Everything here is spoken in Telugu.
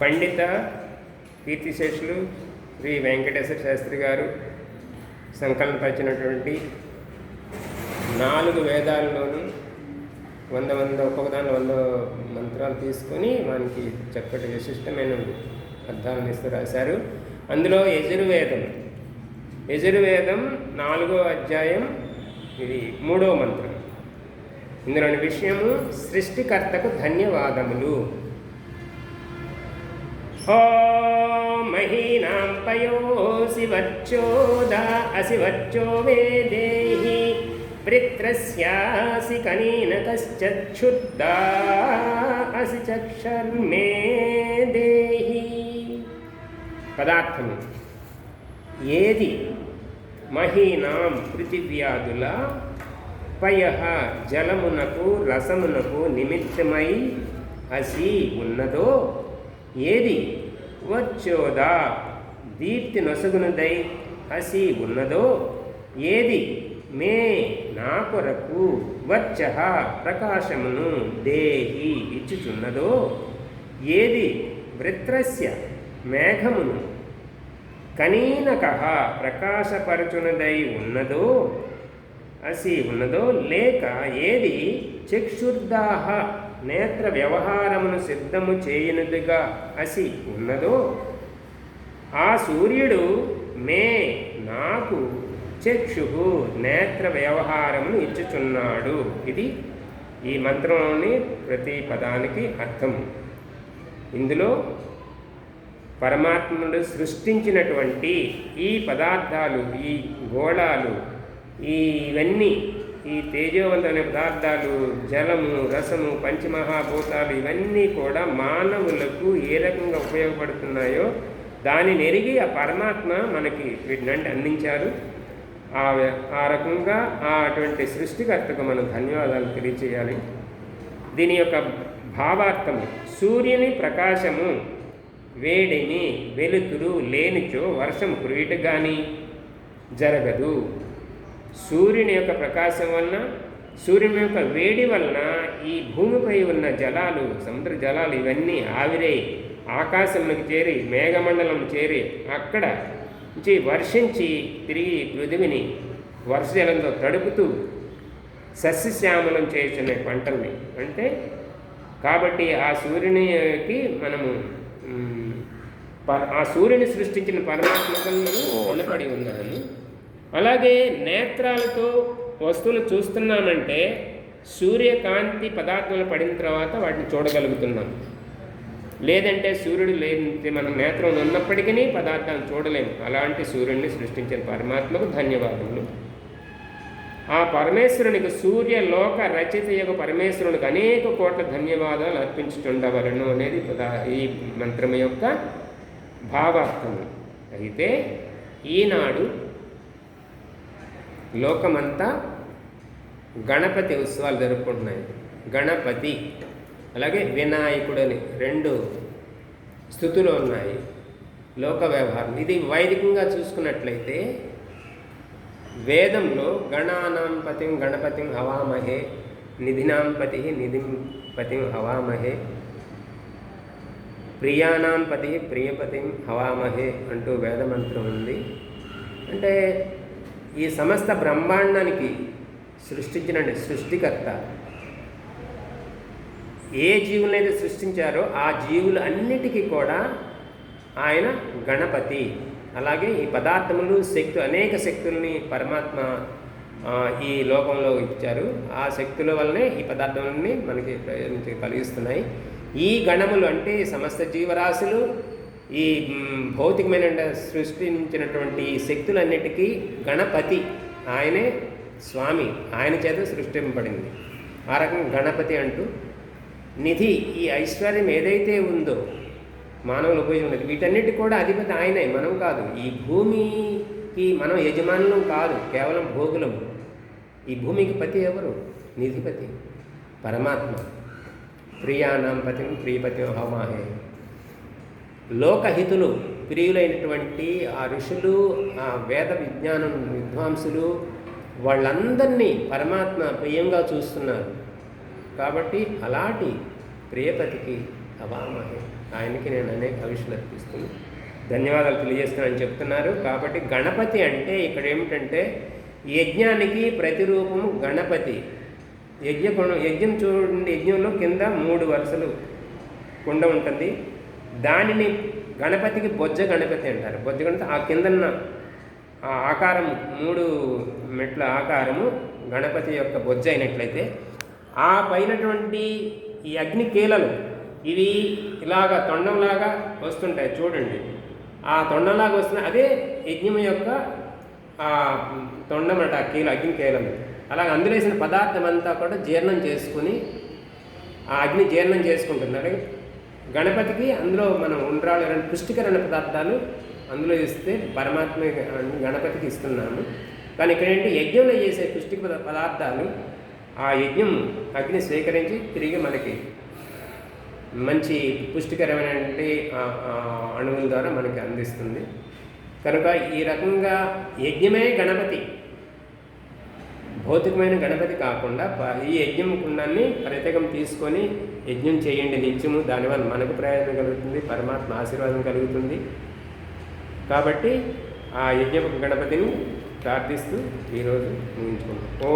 పండిత కీర్తిశేషులు శ్రీ వెంకటేశ్వర శాస్త్రి గారు సంకలనపరిచినటువంటి నాలుగు వేదాల్లోనూ వంద వంద ఒక్కొక్క దానిలో వంద మంత్రాలు తీసుకొని మనకి చక్కటి విశిష్టమైన అర్థాలను ఇస్తూ రాశారు. అందులో యజుర్వేదం. యజుర్వేదం నాలుగో అధ్యాయం ఇది మూడో మంత్రం. ఇందులోని విషయము సృష్టికర్తకు ధన్యవాదములు. ఓ మహీనాం పయోసి వచ్చోదా అసి వచ్చో వేదేహి వృత్రస్యాసి కనీన కశ్చుద్ధా అసి చక్షర్మే దేహి పదార్థము ఏది మహీనాం పృథివ్యాధుల పయ జలమునకు రసమునకు నిమిత్తమై అసి ఉన్నదో ఏది? వచ్చోదా? దీప్తి నొసగునదై హసి ఉన్నదో ఏది? మే నా కొరకు వచ్చ ప్రకాశమును దేహి ఇచ్చుచున్నదో? ఏది? వృత్రస్య మేఘమును కనీనక ప్రకాశపరచునదై ఉన్నదో? అసి ఉన్నదో లేక ఏది? చక్షుర్దాహ నేత్ర వ్యవహారమును సిద్ధము చేయనుదిగా అసి ఉన్నదో? ఆ సూర్యుడు మే నాకు చక్షు నేత్ర వ్యవహారమును ఇచ్చుచున్నాడు. ఇది ఈ మంత్రంలోని ప్రతి పదానికి అర్థం. ఇందులో పరమాత్ముడు సృష్టించినటువంటి ఈ పదార్థాలు ఈ గోళాలు ఇవన్నీ ఈ తేజోవంతమైన పదార్థాలు జలము రసము పంచమహాభూతాలు ఇవన్నీ కూడా మానవులకు ఏ రకంగా ఉపయోగపడుతున్నాయో దానిని ఎరిగి ఆ పరమాత్మ మనకి వీటిని అందించారు. ఆ ఆ రకంగా ఆ అటువంటి సృష్టికర్తకు మనం ధన్యవాదాలు తెలియచేయాలి. దీని యొక్క భావార్థము సూర్యుని ప్రకాశము వేడిని వెలుతురు లేనిచో వర్షం కురియుట కానీ జరగదు. సూర్యుని యొక్క ప్రకాశం వలన సూర్యుని యొక్క వేడి వలన ఈ భూమిపై ఉన్న జలాలు సముద్ర జలాలు ఇవన్నీ ఆవిరై ఆకాశంలోకి చేరి మేఘమండలం చేరి అక్కడ నుంచి వర్షించి తిరిగి పృథివిని వర్షజలంతో తడుపుతూ సస్యశ్యామలం చేస్తున్న పంటల్ని. అంటే కాబట్టి ఆ సూర్యునికి మనము ఆ సూర్యుని సృష్టించిన పరమాత్మకు రుణపడి ఉన్నాము అలాగే నేత్రాలతో వస్తువులు చూస్తున్నామంటే సూర్యకాంతి పదార్థాలు పడిన తర్వాత వాటిని చూడగలుగుతున్నాం. లేదంటే సూర్యుడు లేని మనం నేత్రం ఉన్నప్పటికీ పదార్థాన్ని చూడలేము అలాంటి సూర్యుడిని సృష్టించిన పరమాత్మకు ధన్యవాదములు. ఆ పరమేశ్వరునికి సూర్య లోక రచిత యొక్క పరమేశ్వరునికి అనేక కోట్ల ధన్యవాదాలు అర్పించుతుండవలను అనేది పదా ఈ మంత్రం యొక్క భావార్థము. అయితే ఈనాడు లోకమంతా గణపతి ఉత్సవాలు జరుపుకుంటున్నాయి. గణపతి అలాగే వినాయకుడని రెండు స్థుతులు ఉన్నాయి లోక వ్యవహారం. ఇది వైదికంగా చూసుకున్నట్లయితే వేదంలో గణానాంపతిం గణపతిం హవామహే నిధినాంపతి నిధింపతిం హవామహే ప్రియానాంపతి ప్రియపతిం హవామహే అంటూ వేదమంత్రం ఉంది. అంటే ఈ సమస్త బ్రహ్మాండానికి సృష్టించిన సృష్టికర్త. ఏ జీవులైతే సృష్టించారో ఆ జీవులు అన్నిటికీ కూడా ఆయన గణపతి. అలాగే ఈ పదార్థములు శక్తి అనేక శక్తుల్ని పరమాత్మ ఈ లోకంలో ఇచ్చారు. ఆ శక్తుల వల్లనే ఈ పదార్థములన్నీ మనకి ప్రయోజనం కలిగిస్తున్నాయి. ఈ గణములు అంటే సమస్త జీవరాశులు ఈ భౌతికమైన సృష్టించినటువంటి శక్తులన్నిటికీ గణపతి ఆయనే స్వామి. ఆయన చేత సృష్టింపబడింది. ఆ రకంగా గణపతి అంటూ నిధి ఈ ఐశ్వర్యం ఏదైతే ఉందో మానవులు ఉపయోగించలేదు వీటన్నిటి కూడా అధిపతి ఆయనే మనం కాదు. ఈ భూమికి మనం యజమానులం కాదు కేవలం భోగులము. ఈ భూమికి పతి ఎవరు? నిధిపతి పరమాత్మ. ప్రియానాం పతిం ప్రియపతి హమాహే లోకహితులు ప్రియులైనటువంటి ఆ ఋషులు ఆ వేద విజ్ఞానం విద్వాంసులు వాళ్ళందరినీ పరమాత్మ ప్రియంగా చూస్తున్నారు. కాబట్టి అలాంటి ప్రియపతికి అవామహే. ఆయనకి నేను అనేక కవిషులు అర్పిస్తున్నాను ధన్యవాదాలు తెలియజేస్తున్నానని చెప్తున్నారు. కాబట్టి గణపతి అంటే ఇక్కడ ఏమిటంటే యజ్ఞానికి ప్రతిరూపము గణపతి. యజ్ఞ యజ్ఞం చూడండి యజ్ఞంలో కింద మూడు వరుసలు కుండ ఉంటుంది. దానిని గణపతికి బొజ్జ గణపతి అంటారు. బొజ్జ గణపతి ఆ కిందన్న ఆ ఆకారము మూడు మెట్ల ఆకారము గణపతి యొక్క బొజ్జ అయినట్లయితే ఆ పైనటువంటి ఈ అగ్ని కీలలు ఇవి ఇలాగా తొండంలాగా వస్తుంటాయి చూడండి. ఆ తొండంలాగా వస్తున్న అదే యజ్ఞం యొక్క ఆ తొండం అంట ఆ కీల అగ్ని కీలలు. అలాగ అందులో వేసిన పదార్థం అంతా కూడా జీర్ణం చేసుకుని ఆ అగ్ని జీర్ణం చేసుకుంటున్నారు గణపతికి అందులో మనం ఉండ్రాలు రెండు పుష్టికరణ పదార్థాలు అందులో ఇస్తే పరమాత్మ గణపతికి ఇస్తున్నాము. కానీ ఇక్కడ ఏంటి యజ్ఞంలో చేసే పుష్టిక పద- పదార్థాలు ఆ యజ్ఞం అగ్ని స్వీకరించి తిరిగి మనకి మంచి పుష్టికరమైనటువంటి అణువుల ద్వారా మనకి అందిస్తుంది. కనుక ఈ రకంగా యజ్ఞమే గణపతి. భౌతికమైన గణపతి కాకుండా ఈ యజ్ఞం కుండాన్ని ప్రత్యేకం తీసుకొని యజ్ఞం చేయండి నిత్యము. దానివల్ల మనకు ప్రయోజనం కలుగుతుంది పరమాత్మ ఆశీర్వాదం కలుగుతుంది. కాబట్టి ఆ యజ్ఞ గణపతిని ప్రార్థిస్తూ ఈరోజు ముగించుకుంటాం ఓ